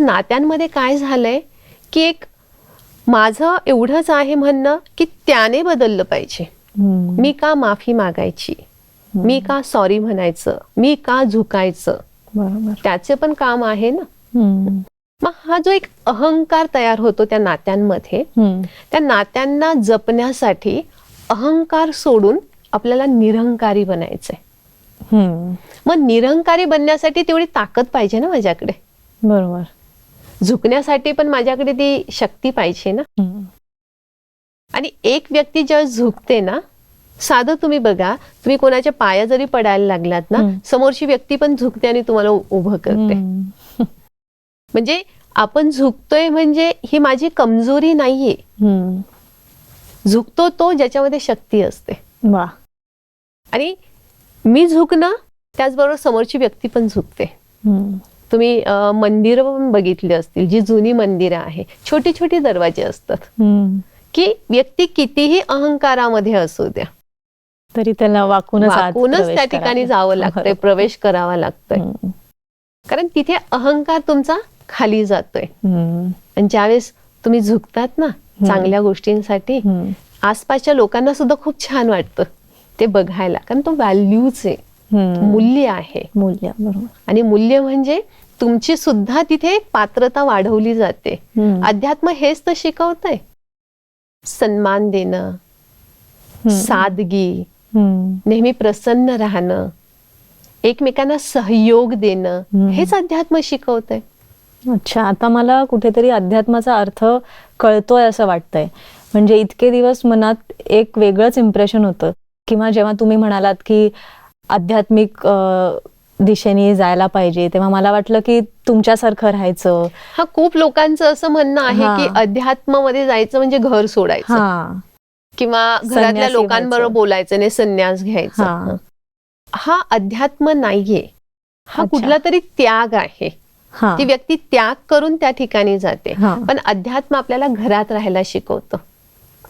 नात्यांमध्ये काय झालंय की एक माझं एवढंच आहे म्हणणं की त्याने बदललं पाहिजे. मी का माफी मागायची? मी का सॉरी म्हणायचं? मी का झुकायचं? बरोबर. त्याचे पण काम आहे ना. मग हा जो एक अहंकार तयार होतो त्या नात्यांमध्ये. त्या नात्यांना जपण्यासाठी अहंकार सोडून आपल्याला निरंकारी बनायचंय. मग निरंकारी बनण्यासाठी तेवढी ताकद पाहिजे ना माझ्याकडे. बरोबर. झुकण्यासाठी पण माझ्याकडे ती शक्ती पाहिजे ना. आणि एक व्यक्ती जेव्हा झुकते ना साधं तुम्ही बघा तुम्ही कोणाच्या पाया जरी पडायला लागलात ना. समोरची व्यक्ती पण झुकते आणि तुम्हाला उभं करते. म्हणजे आपण झुकतोय म्हणजे ही माझी कमजोरी नाहीये. झुकतो तो ज्याच्यामध्ये शक्ती असते वा आणि मी झुकणं त्याचबरोबर समोरची व्यक्ती पण झुकते. तुम्ही मंदिर पण बघितली असतील जी जुनी मंदिरं आहे छोटी छोटी दरवाजे असतात. की व्यक्ती कितीही अहंकारामध्ये असू द्या तरी त्याला वाकूनच आत वाकूनच प्रवेश त्या ठिकाणी. जावं लागतंय. प्रवेश करावा लागतोय. कारण तिथे अहंकार तुमचा खाली जातोय. आणि ज्यावेळेस तुम्ही झुकतात ना चांगल्या गोष्टींसाठी. आसपासच्या लोकांना सुद्धा खूप छान वाटतं ते बघायला कारण तो व्हॅल्यूच आहे. मूल्य आहे मूल्य बरोबर आणि मूल्य म्हणजे तुमची सुद्धा तिथे पात्रता वाढवली जाते. अध्यात्म हेच तर शिकवतंय सन्मान देणं. सादगी. नेहमी प्रसन्न राहणं एकमेकांना सहयोग देणं. हेच अध्यात्म शिकवतंय अच्छा आता मला कुठेतरी अध्यात्माचा अर्थ कळतोय असं वाटतंय म्हणजे इतके दिवस मनात एक वेगळंच इम्प्रेशन होतं किंवा जेव्हा तुम्ही म्हणालात की आध्यात्मिक दिशेने जायला पाहिजे. तेव्हा मला वाटलं की तुमच्यासारखं राहायचं. हा खूप लोकांचं असं म्हणणं आहे. की अध्यात्मामध्ये जायचं म्हणजे घर सोडायचं. हा. किंवा घरातल्या लोकांबरोबर. बोलायचं नाही संन्यास. घ्यायचा. हा. अध्यात्म नाहीये. हा. कुठला तरी त्याग आहे. ती व्यक्ती त्याग करून त्या ठिकाणी जाते. पण अध्यात्म आपल्याला घरात राहायला शिकवतं.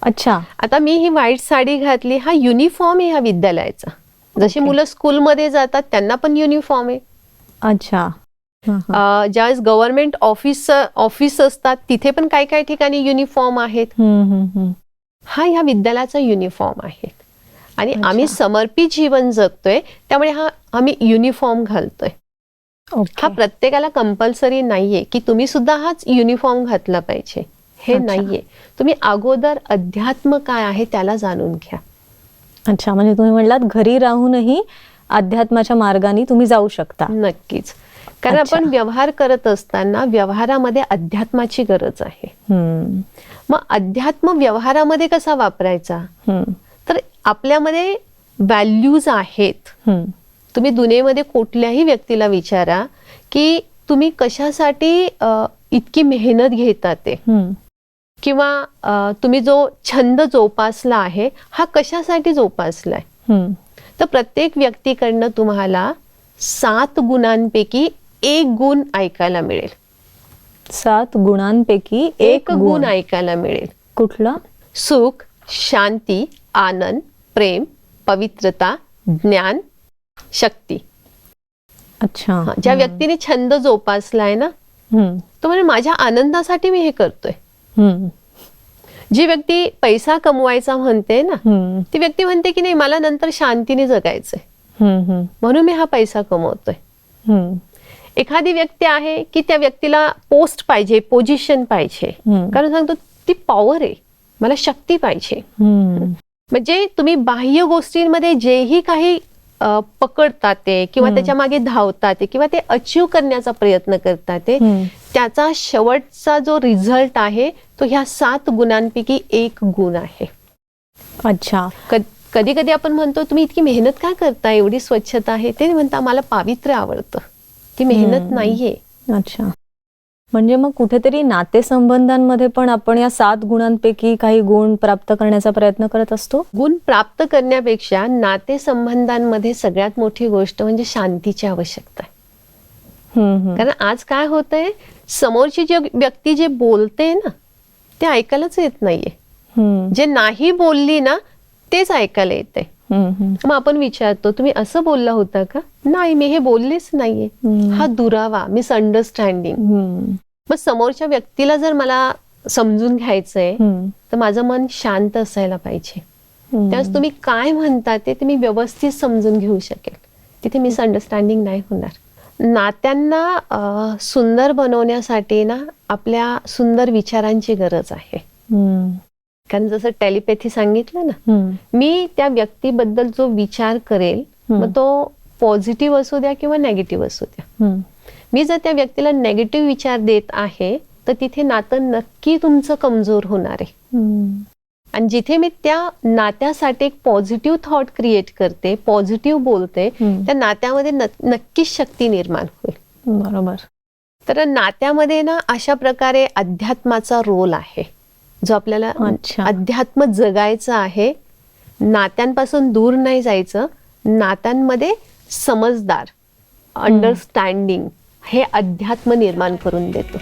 अच्छा. आता मी ही व्हाईट साडी घातली हा युनिफॉर्म आहे ह्या विद्यालयाचा. जशी. मुलं स्कूलमध्ये जातात त्यांना पण युनिफॉर्म आहे. अच्छा. ज्यावेळेस गव्हर्नमेंट ऑफिस ऑफिस असतात तिथे पण काही काही ठिकाणी युनिफॉर्म आहेत. हा ह्या विद्यालयाचा युनिफॉर्म आहे आणि. आम्ही समर्पित जीवन जगतोय त्यामुळे हा आम्ही युनिफॉर्म घालतोय. हा प्रत्येकाला कंपल्सरी नाहीये की तुम्ही सुद्धा हाच युनिफॉर्म घातला पाहिजे. हे. नाहीये. तुम्ही अगोदर अध्यात्म काय आहे त्याला जाणून घ्या. अच्छा म्हणजे तुम्ही म्हणलात घरी राहूनही अध्यात्माच्या मार्गाने तुम्ही जाऊ शकता. नक्कीच. कारण. आपण व्यवहार करत असताना व्यवहारामध्ये अध्यात्माची गरज आहे. मग अध्यात्म व्यवहारामध्ये कसा वापरायचा? तर आपल्यामध्ये व्हॅल्यूज आहेत. तुम्ही दुनियेमध्ये कुठल्याही व्यक्तीला विचारा की तुम्ही कशासाठी इतकी मेहनत घेता ते. किंवा तुम्ही जो छंद जोपासला आहे हा कशासाठी जोपासलाय? हम्म. तर प्रत्येक व्यक्तीकडनं तुम्हाला सात गुणांपैकी एक गुण ऐकायला मिळेल. सात गुणांपैकी एक गुण. ऐकायला मिळेल. कुठला? सुख शांती आनंद प्रेम पवित्रता ज्ञान शक्ती. अच्छा. ज्या व्यक्तीने छंद जोपासलाय ना हम्म, तो म्हणजे माझ्या आनंदासाठी मी हे करतोय. जी व्यक्ती पैसा कमवायचा म्हणते ना ती व्यक्ती म्हणते की नाही मला नंतर शांतीने जगायचंय. म्हणून मी हा पैसा कमवतोय. एखादी व्यक्ती आहे की त्या व्यक्तीला पोस्ट पाहिजे पोझिशन पाहिजे. कारण सांगतो ती पॉवर आहे. मला शक्ती पाहिजे. म्हणजे तुम्ही बाह्य गोष्टींमध्ये जेही काही पकडतात ते किंवा. त्याच्यामागे धावतात ते किंवा ते अचीव करण्याचा प्रयत्न करतात ते. त्याचा शेवटचा जो रिझल्ट आहे तो ह्या सात गुणांपैकी एक गुण आहे. अच्छा. कधी कधी आपण म्हणतो तुम्ही इतकी मेहनत का करता एवढी स्वच्छता आहे. ते म्हणता मला पावित्र्य आवडतं. ती मेहनत. नाहीये. अच्छा. म्हणजे मग कुठेतरी नातेसंबंधांमध्ये पण आपण या सात गुणांपैकी काही गुण प्राप्त करण्याचा प्रयत्न करत असतो? गुण प्राप्त करण्यापेक्षा नातेसंबंधांमध्ये सगळ्यात मोठी गोष्ट म्हणजे शांतीची आवश्यकता आहे. कारण आज काय होतंय समोरची जी व्यक्ती जे बोलते ना ते ऐकायलाच येत नाहीये. जे नाही बोलली ना तेच ऐकायला येते. मग आपण विचारतो तुम्ही असं बोलला होता का? नाही मी हे बोललेच नाहीये. हा दुरावा मिसअंडरस्टँडिंग मग समोरच्या व्यक्तीला जर मला समजून घ्यायचंय. तर माझं मन शांत असायला पाहिजे. त्यावेळेस तुम्ही काय म्हणता ते ते मी व्यवस्थित समजून घेऊ शकेल. तिथे मिसअंडरस्टँडिंग नाही होणार. नात्यांना सुंदर बनवण्यासाठी ना आपल्या सुंदर विचारांची गरज आहे. कारण जसं टेलिपॅथी सांगितलं ना. मी त्या व्यक्तीबद्दल जो विचार करेल. मग तो पॉझिटिव्ह असू द्या किंवा नेगेटिव्ह असू द्या. मी जर त्या व्यक्तीला नेगेटिव्ह विचार देत आहे तर तिथे नातं नक्की तुमचं कमजोर होणार आहे. आणि जिथे मी त्या नात्यासाठी एक पॉझिटिव्ह थॉट क्रिएट करते पॉझिटिव्ह बोलते. त्या नात्यामध्ये नक्कीच शक्ती निर्माण होईल. बरोबर. तर नात्यामध्ये ना अशा प्रकारे अध्यात्माचा रोल आहे. जो आपल्याला. अध्यात्म जगायचं आहे नात्यांपासून दूर नाही जायचं नात्यांमध्ये समजदार अंडरस्टँडिंग हे अध्यात्म निर्माण करून देतो.